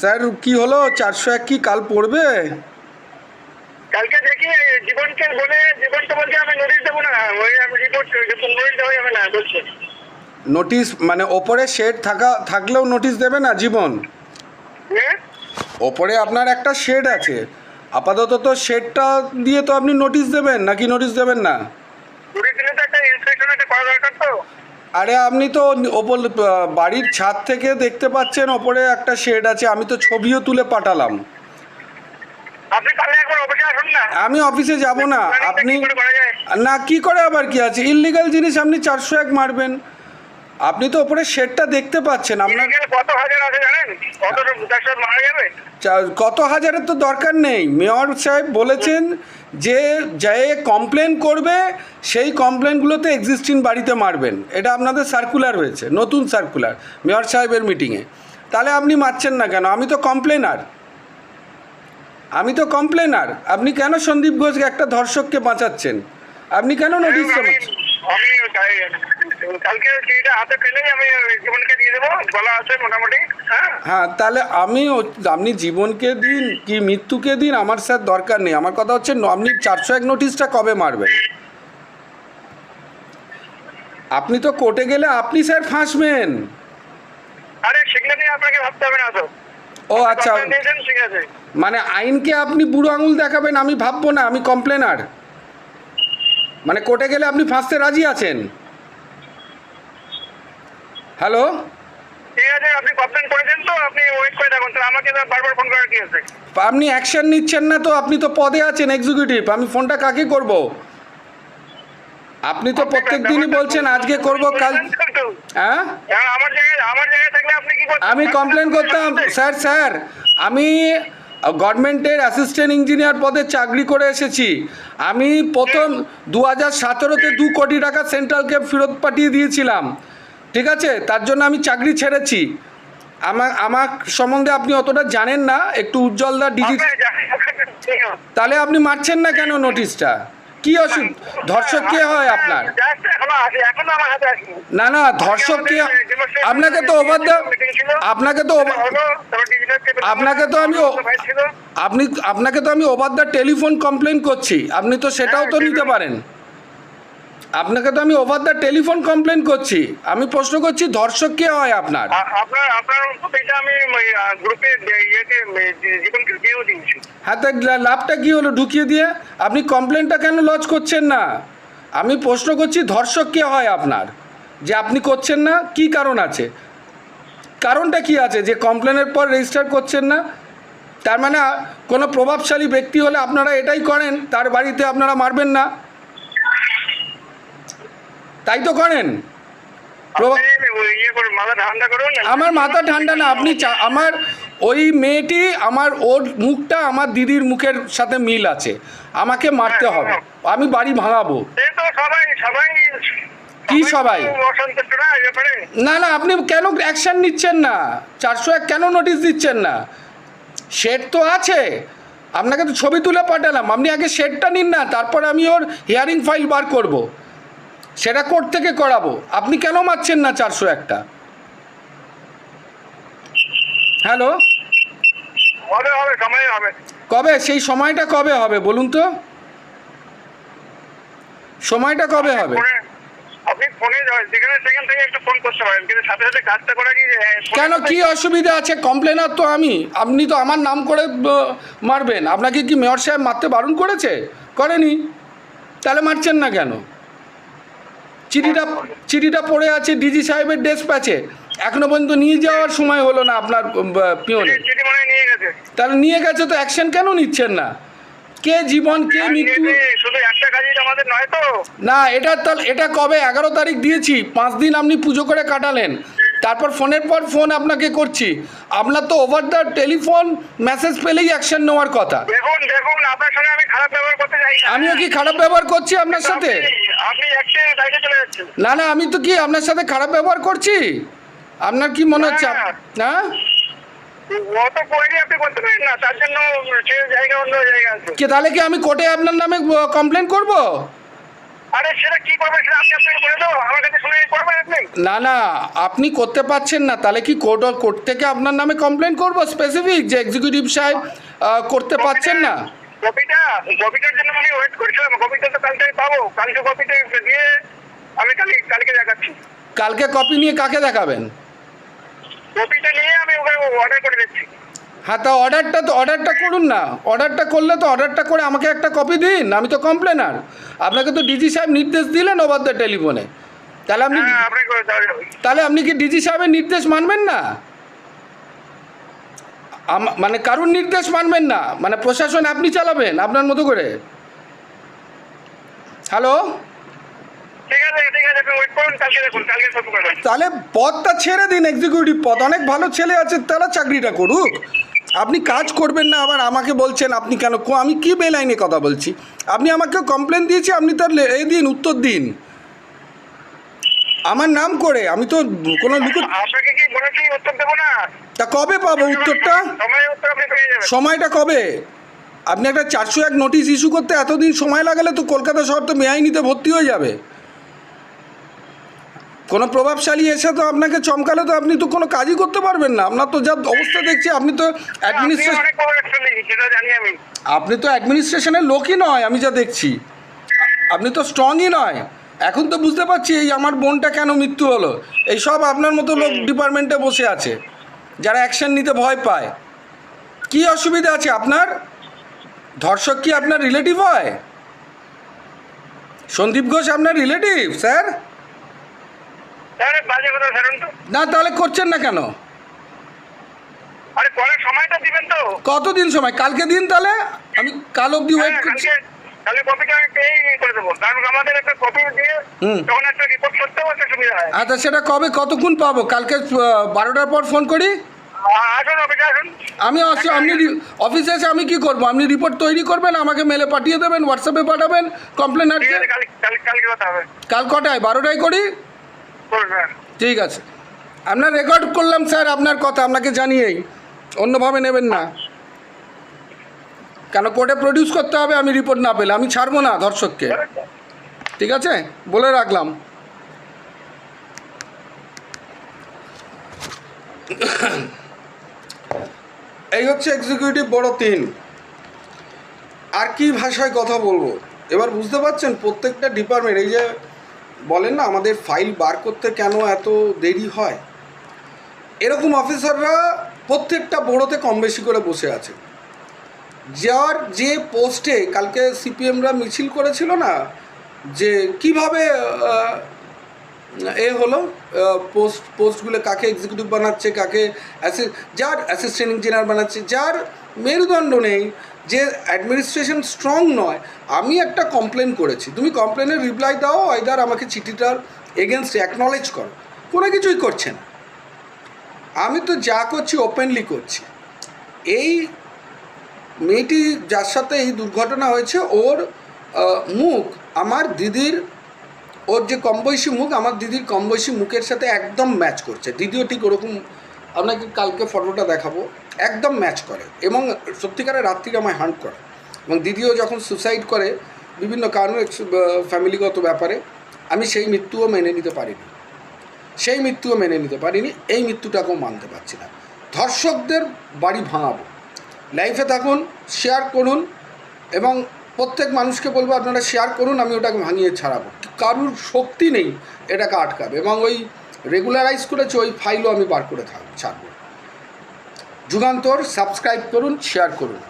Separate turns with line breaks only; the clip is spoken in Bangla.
স্যার কি হলো? চারশো এক কি কাল পড়বে?
কালকে দেখি জীবনকে বলে জীবনকে বলছে আমি নোটিশ দেবো না ওই আমি রিপোর্ট নোটিশ দেওয়া যাবে না বলছে।
নোটিশ মানে ওপরে শেড থাকা থাকলেও নোটিশ দেবে না জীবন?
হ্যাঁ?
ওপরে আপনার একটা শেড আছে। আপাতত তো শেডটা দিয়ে তো আপনি নোটিশ দেবেন নাকি নোটিশ দেবেন না? আরে আপনি তো ওপর বাড়ির ছাদ থেকে দেখতে পাচ্ছেন ওপরে একটা শেড আছে আমি তো ছবিও তুলে পাঠালাম। আমি অফিসে যাব না আপনি? না কি করে আবার কি আছে? ইললিগাল জিনিস আপনি চারশো এক মারবেন। আপনি তো ওপরে শেডটা দেখতে পাচ্ছেন আপনার
কত হাজার আছে জানেন? কত মারা যাবে?
কত হাজারের তো দরকার নেই। মেয়র সাহেব বলেছেন যে যে কমপ্লেন করবে সেই কমপ্লেনগুলোতে এক্সিস্টিং বাড়িতে মারবেন। এটা আপনাদের সার্কুলার হয়েছে নতুন সার্কুলার মেয়র সাহেবের মিটিংয়ে তাহলে আপনি মারছেন না কেন? আমি তো কমপ্লেনার আমি তো কমপ্লেনার আপনি কেন সন্দীপ ঘোষকে একটা ধর্ষককে বাঁচাচ্ছেন? আপনি কেন নোটিশ
আমি কালকে চিঠিটা হাতে পেলেই আমি জীবনকে দিয়ে দেবো বলা আছে মোটামুটি হ্যাঁ?
হ্যাঁ তাহলে আমি আপনি জীবনকে দিন কি মৃত্যুকে দিন আমার স্যার দরকার নেই। আমার কথা হচ্ছে আপনি চারশো এক নোটিশটা কবে মারবেন? আপনি তো কোর্টে গেলে আপনি স্যার ফাঁসবেন।
আরে সেগুলো নিয়ে আপনাকে ভাবতে হবে না তো।
ও আচ্ছা। মানে আইনকে আপনি বুড়ো আঙুল দেখাবেন আমি ভাববো না আমি কমপ্লেনার। মানে কোর্টে গেলে আপনি ফাঁসতে রাজি আছেন? হ্যালো?
ঠিক আছে আপনি কমপ্লেন করেছেন তো আপনি ওয়েট করে থাকুন তো আমাকে বারবার ফোন করার কি আছে?
আপনি অ্যাকশন নিচ্ছেন না তো আপনি তো পদে আছেন এক্সিকিউটিভ আমি ফোনটা কাকে করব? আপনি তো প্রত্যেক দিনই বলছেন আজকে করব কাল হ্যাঁ?
আমার জায়গায় আমার জায়গায় থাকলে আপনি কি করতেন?
আমি কমপ্লেন করতাম স্যার স্যার আমি গভর্নমেন্টের অ্যাসিস্ট্যান্ট ইঞ্জিনিয়ার পদে চাকরি করে এসেছি। আমি প্রথম দু হাজার সতেরোতে দু কোটি টাকা সেন্ট্রালকে ফেরত পাঠিয়ে দিয়েছিলাম। ঠিক আছে? তার জন্য আমি চাকরি ছেড়েছি। আমার আমার সম্বন্ধে আপনি অতটা জানেন না একটু উজ্জ্বল দা
আপনার
তাহলে আপনি মারছেন না কেন নোটিশটা কি অসুখ ধর্ষক কে হয় আপনার। না না, ধর্ষক কে আপনাকে তো ওভার দা আপনাকে তো আপনাকে তো আমি। আপনি আপনাকে তো আমি ওভার দ্য টেলিফোন কমপ্লেন করছি আপনি তো সেটাও তো নিতে পারেন আপনাকে তো আমি ওভার দ্য টেলিফোন কমপ্লেন করছি। আমি প্রশ্ন করছি ধর্ষক কে হয় আপনার?
আপনার আপনার এটা আমি গ্রুপে ইয়েকে জীবনকে দিয়েও দিয়েছি।
হাতে লাভটা কি হলো? ঢুকিয়ে দিয়ে? আপনি কমপ্লেনটা কেন লজ করছেন না? আমি প্রশ্ন করছি ধর্ষক কে হয় আপনার? যে আপনি করছেন না কি কারণ আছে? কারণটা কি আছে? যে কমপ্লেনের পর রেজিস্টার করছেন না? তার মানে কোনো প্রভাবশালী ব্যক্তি হলে আপনারা এটাই করেন তার বাড়িতে আপনারা মারবেন না। তাই তো করেন।
ইয়ে
আমার মাথা ঠান্ডা না আপনি আমার ওই মেয়েটি আমার ওর মুখটা আমার দিদির মুখের সাথে মিল আছে। আমাকে মারতে হবে। আমি বাড়ি ভাঙাবো।
সবাই সবাই
কি সবাই?
না
না না আপনি কেন অ্যাকশন নিচ্ছেন না? চারশো এক কেন নোটিশ দিচ্ছেন না? শেড তো আছে। আপনাকে তো ছবি তুলে পাঠালাম। আপনি আগে শেডটা নিন না তারপর আমি ওর হিয়ারিং ফাইল বার করব। সেটা কোর্ট থেকে করাবো। আপনি কেন মারছেন না চারশো একটা? হ্যালো? কবে সেই সময়টা কবে হবে বলুন তো? সময়টা কবে হবে?
আপনি ফোনে যেখানে সেখান থেকে একটু ফোন করতে পারেন। কিন্তু সাথে সাথে কাজটা করা কি
কেন? কি অসুবিধা আছে? কমপ্লেনার তো আমি। আপনি তো আমার নাম করে মারবেন। আপনাকে কি মেয়র সাহেব মারতে বারণ করেছে? করেনি। তাহলে মারছেন না কেন? চিঠিটা চিঠিটা পড়ে আছে ডিজি সাহেবের ডেস্ক প্যাচে এখনও পর্যন্ত নিয়ে যাওয়ার সময় হলো না আপনার পিওনে।
হয়
তাহলে নিয়ে গেছে তো অ্যাকশন কেন নিচ্ছেন না? কে জীবন কে মৃত্যু?
নয় তো।
না এটা তাহলে এটা কবে? এগারো তারিখ দিয়েছি পাঁচ দিন আপনি পুজো করে কাটালেন। তারপর ফোনের পর ফোন আপনাকে করছি। আপনার তো ওভার দ্য টেলিফোন মেসেজ পেলেই অ্যাকশন নেওয়ার কথা।
দেখুন দেখুন আপনার সঙ্গে আমি খারাপ ব্যবহার করতে চাই না।
আমিও কি খারাপ ব্যবহার করছি আপনার সাথে?
আপনি- একটা চলে যাচ্ছেন।
না না আমি তো কি আপনার সাথে খারাপ ব্যবহার করছি? আপনার কি মনে হচ্ছে হ্যাঁ?
না। আছে।
কি তাহলে কি আমি কোর্টে আপনার নামে কমপ্লেন করব?
আরে সেটা কি করবে সেটা আপনি আপনাকে বলে দেবো আমার কাছে শুনে করবেন আপনি
না না আপনি করতে পারছেন না তাহলে কি কোর্ট কোর্ট থেকে আপনার নামে কমপ্লেন করব? স্পেসিফিক যে এক্সিকিউটিভ সাহেব করতে পারছেন না?
কপিটা কপিটার জন্য আমি ওয়েট করছিলাম কপিটা তো কালকে পাবো। কালকে কপিটা দিয়ে আমি কালকে কালকে দেখাচ্ছি।
কালকে কপি নিয়ে কাকে দেখাবেন?
কপিটা নিয়ে আমি ওকে অর্ডার করে দিচ্ছি।
হ্যাঁ তা অর্ডারটা তো অর্ডারটা করুন না। অর্ডারটা করলে তো অর্ডারটা করে আমাকে একটা কপি দিন আমি তো কমপ্লেনার আপনাকে তো ডিজি সাহেব নির্দেশ দিলেন ওভার দ্য টেলিফোনে। তাহলে আপনি
হ্যাঁ।
তাহলে আপনি কি ডিজি সাহেবের নির্দেশ মানবেন না? মানে কারুর নির্দেশ মানবেন না? মানে প্রশাসন আপনি চালাবেন আপনার মতো করে। হ্যালো তাহলে পদটা ছেড়ে দিন এক্সিকিউটিভ পদ। অনেক ভালো ছেলে আছে তারা চাকরিটা করুক। আপনি কাজ করবেন না আবার আমাকে বলছেন আপনি কেন? আমি কি বেলাইনে কথা বলছি? আপনি আমাকে কমপ্লেন দিয়েছি আপনি তার এ দিন উত্তর দিন। আমার নাম করে আমি তো কোনো লুকো
আপনাকে কি বলেছি উত্তর দেবো না?
তা কবে পাবো উত্তরটা? সময়টা কবে? আপনি একটা চারশো এক নোটিশ ইস্যু করতে এতদিন সময় লাগালে তো কলকাতা শহর তো বেআইনিতে ভর্তি হয়ে যাবে। কোনো প্রভাবশালী এসে তো আপনাকে চমকালে তো আপনি তো কোনো কাজই করতে পারবেন না। আপনার তো যা অবস্থা দেখছি আপনি তো
আপনি
অ্যাডমিনিস্ট্রেশন আপনি তো অ্যাডমিনিস্ট্রেশনের লোকই নয় আমি যা দেখছি। আপনি তো স্ট্রংই নয়। এখন তো বুঝতে পারছি এই আমার বোনটা কেন মৃত্যু হলো। এই সব আপনার মতো লোক ডিপার্টমেন্টে বসে আছে যারা অ্যাকশন নিতে ভয় পায়। কি অসুবিধা আছে আপনার? ধর্ষক কি আপনার রিলেটিভ হয়? সন্দীপ ঘোষ আপনার রিলেটিভ স্যার
আরে বাজে কথা ছাড়ুন তো
না তাহলে করছেন না কেন? কতদিন সময়? কালকে দিন তাহলে? আমি কাল অবধি ওয়েট
হ্যাঁ,
করছি। আচ্ছা সেটা কবে কতক্ষণ পাবো? কালকে বারোটার পর ফোন করি? আমি আসি আপনি অফিসে এসে আমি কি করব? আপনি রিপোর্ট তৈরি করবেন আমাকে মেলে পাঠিয়ে দেবেন হোয়াটসঅ্যাপে পাঠাবেন কমপ্লেন কাল কটায়? বারোটায় করি? ঠিক আছে। আপনার রেকর্ড করলাম, স্যার, আপনার কথা, আপনাকে জানিয়েই। অন্যভাবে নেবেন না। কেন কোর্টে প্রডিউস করতে হবে, আমি রিপোর্ট না পেলে। আমি ছাড়বো না ধর্ষককে ঠিক আছে? বলে রাখলাম। এই হচ্ছে এক্সিকিউটিভ বড় তিন। আর কি ভাষায় কথা বলব? এবার বুঝতে পারছেন, প্রত্যেকটা ডিপার্টমেন্ট এই যে বলেন না, আমাদের ফাইল বার করতে কেন এত দেরি হয়? এরকম অফিসাররা প্রত্যেকটা বড়োতে কম বেশি করে বসে আছে। যার যে পোস্টে কালকে সিপিএমরা মিছিল করেছিল না, যে কীভাবে এ হলো পোস্ট পোস্টগুলো কাকে এক্সিকিউটিভ বানাচ্ছে, কাকে যার অ্যাসিস্ট্যান্ট ইঞ্জিনিয়ার বানাচ্ছে, যার মেরুদণ্ড নেই যে অ্যাডমিনিস্ট্রেশন স্ট্রং নয়, আমি একটা কমপ্লেন করেছি। তুমি কমপ্লেনের রিপ্লাই দাও আইদার আমাকে চিঠিটার এগেনস্ট অ্যাকনলেজ করো। কোনো কিছুই করছে না। আমি তো যা করছি ওপেনলি করছি। এই মেয়েটি যার সাথে এই দুর্ঘটনা হয়েছে, ওর মুখ, আমার দিদির, ওর যে কমবয়সী মুখ, আমার দিদির কমবয়সী মুখের সাথে একদম ম্যাচ করছে। দিদিও ঠিক ওরকম আপনাকে কালকে ফটোটা দেখাবো। একদম ম্যাচ করে এবং সত্যিকারের রাত্রিরে আমায় হান্ট করে। এবং দিদিও যখন সুসাইড করে, বিভিন্ন কারণে ফ্যামিলিগত ব্যাপারে, আমি সেই মৃত্যুও মেনে নিতে পারিনি। সেই মৃত্যুও মেনে নিতে পারিনি, এই মৃত্যুটাকেও মানতে পারছি না। ধর্ষকদের বাড়ি ভাঙাবো। লাইফে থাকুন শেয়ার করুন এবং প্রত্যেক মানুষকে বলব, আপনারা শেয়ার করুন, আমি ওটাকে ভাঙিয়ে ছাড়াবো। কারুর শক্তি নেই এটাকে আটকাবে। এবং ওই রেগুলারাইজ করেছে ওই ফাইলও আমি বার করে থাক ছাড়ব। যুগান্তর সাবস্ক্রাইব করুন শেয়ার করুন।